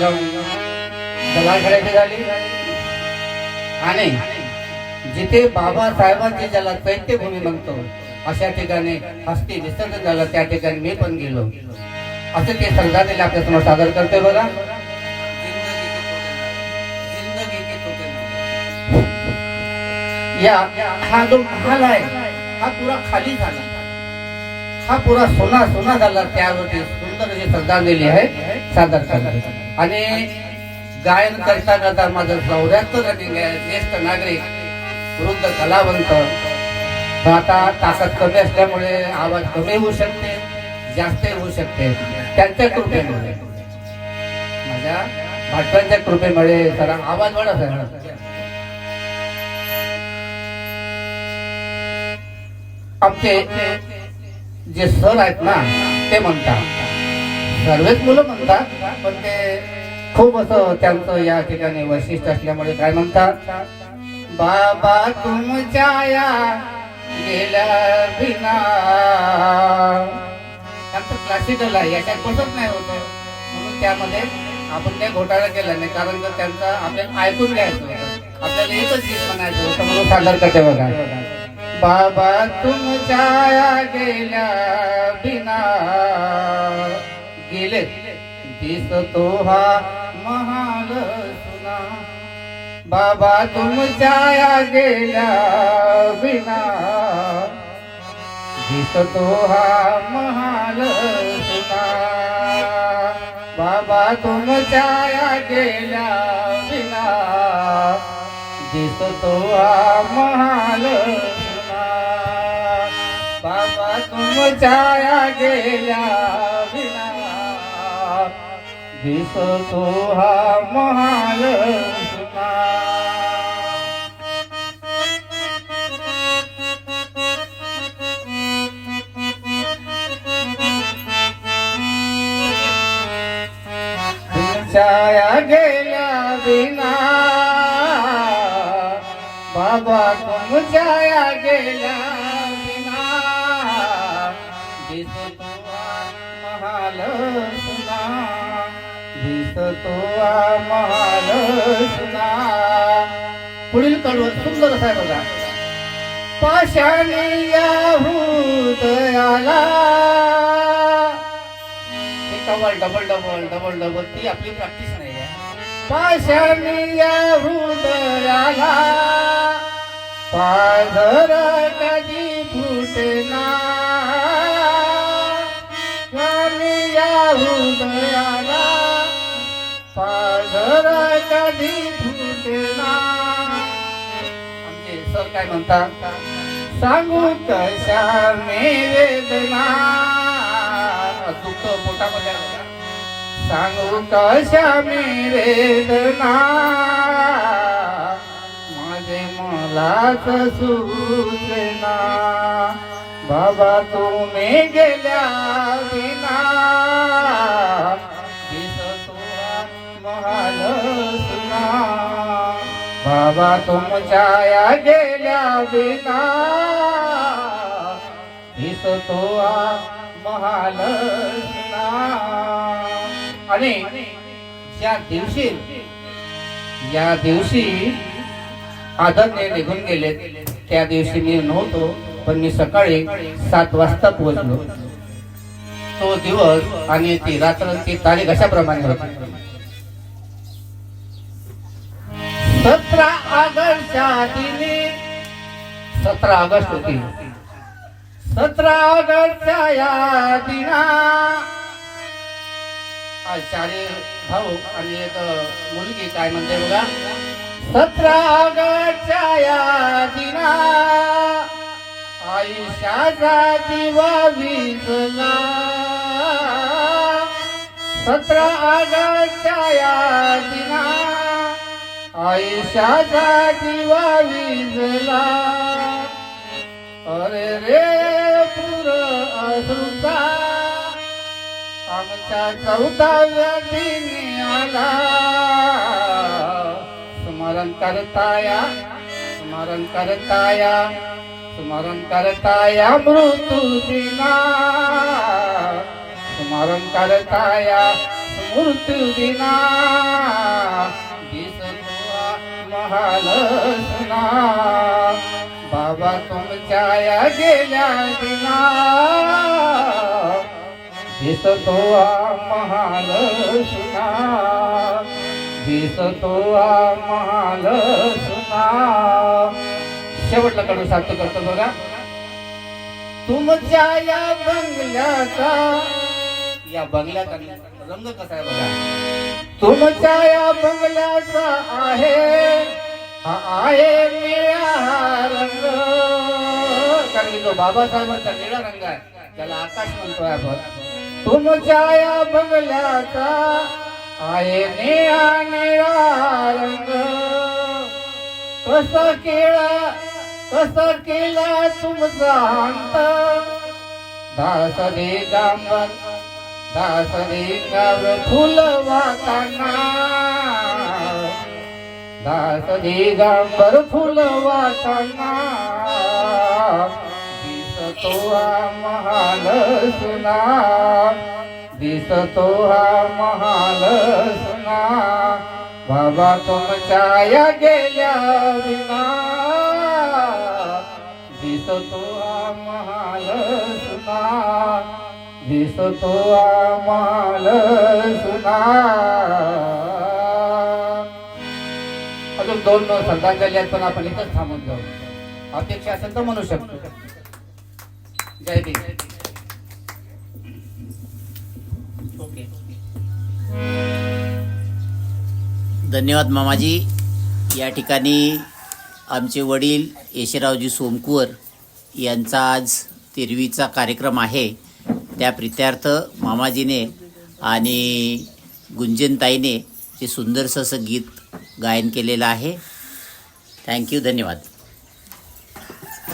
संगम दलालखेड्याची झाली. आणि जिथे बाबासाहेबांची ज्याला चैत्यभूमी म्हणतो अशा ठिकाणी हस्ती विसर्ग झालं त्या ठिकाणी मी पण गेलो. असं ते श्रद्धांजली आपल्यासमोर सादर करतोय बघा. या हा जो महाल आहे हा पुरा खाली झाला. हा पुरा सोना सोना झाला. त्यावरती सुंदर अशी श्रद्धांजली आहे सादर करतो आणि गायन करता करता माझं चौऱ्याहत्तर रनिंग आहे ज्येष्ठ नागरिक वृद्ध कलावंत आता ताकद कमी असल्यामुळे आवाज कमी होऊ शकते जास्त होऊ शकते. त्यांच्या कृपेमुळे. माझ्या भाटकांच्या कृपेमुळे जरा आवाज वाढत आहे. आमचे जे सर आहेत ना ते म्हणतात. सर्वच मुलं म्हणतात पण ते खूप असं त्यांचं या ठिकाणी वैशिष्ट्य असल्यामुळे काय म्हणतात? बाबा तुमच्या या गेल्या बिना. त्यांचं क्लासिकल आहे याच्यात बसत नाही होत. म्हणून त्यामध्ये आपण ते घोटाळा केला नाही. कारण जर त्यांचा आपल्याला ऐकून घ्यायचं होतं आपल्याला एकच गीत म्हणायचं होतं म्हणून सादर करते बघा. बाबा तुमच्या गेल्या बिना. गेले दिसतो हा महाल सुना. बाबा तुमच्या या गेल्या विना. दिसतो हा महाल सुना. बाबा तुमच्या या गेल्या विना. दिसतो हा महाल सुना. बाबा तुमच्या या गेल्या दिसतो हा महाल छाया गेल्या बिना बाबा तुमच्या गेल्या बिना दिसतो महाल दिसतो महाल पुढील कडवं सुंदर असं बघा. पाषाणी या हृदयाला double double double double double ती आपली प्रॅक्टिस नाही आहे. पाषाणी या हृदयाला पाझर कधी फुटना या हृदया आमचे सर काय म्हणतात? सांगू कशा निवेदना? वेदना दुःख पोटामध्ये सांगू कशा मी वेदना माझे मलाच सुचना. बाबा तुम्ही गेल्या विना बाबा तुमच्या या गेल्या विना दिसतो महाल आणि ज्या दिवशी या दिवशी आदरने निघून गेले त्या दिवशी मी नव्हतो पण मी सकाळी सात वाजता पोहोचलो. तो दिवस आणि ती रात्र ती तारीख अशा प्रमाणे होती. सतरा ऑगस्टच्या दिनी सतरा ऑगस्ट होती. सतरा ऑगस्टच्या या दिना आज चारी भाऊ आणि एक मुलगी काय म्हणते बघा? सतरा ऑगस्टच्या या दिना आयुष्याचा दिवा विजला. सतरा ऑगस्टच्या या दिना आयुष्याचा दिवा विजला अरे रे पुर अश्रुचा आमच्या चौदाव्या दिनी आला. स्मरण करताया स्मरण करताया स्मरण करताया मृत्यू दिना. स्मरण करताया मृत्यू दिना. महाल बाबा तुमच्या या गेल्या दिना दिसतो हा महाल सुना दिसतो हा महाल सुना शेवटला कडू साध्य करतो बघा. तुमच्या या बंगल्याचा या बंगल्याचा रंग कसा आहे बघा? तुमच्या या बंगल्याचा आहे. आहे निळा रंग कारण की तो बाबासाहेबांचा निळा रंग आहे त्याला आकाश म्हणतोय आपण तुमच्या या बंगल्याचा आहे निळा निळा रंग कस केला कस केला तुमचा अंत दास दिगंबर दास दिगंबर फुल दास दिगंबर फुल दिसतो हा महाल सुना दिसतो हा महाल सुना. बाबा तुमच्या या गेल्या विना दिसतो हा महाल सुना दिसतो हा महाल सुना. अजून दोन श्रद्धांजली आहेत पण आपण इथंच थांबून जाऊ. अपेक्षा असेल तर म्हणू शकतो. जय भीम. ओके. धन्यवाद मामाजी. या ठिकाणी आमचे वडील यशरावजी सोमकुवर यांचा आज तेरवीचा कार्यक्रम आहे. त्या प्रित्यार्थ मामाजीने आणि गुंजनताईने जे सुंदरसं असं गीत गायन केलेलं आहे. थँक्यू धन्यवाद.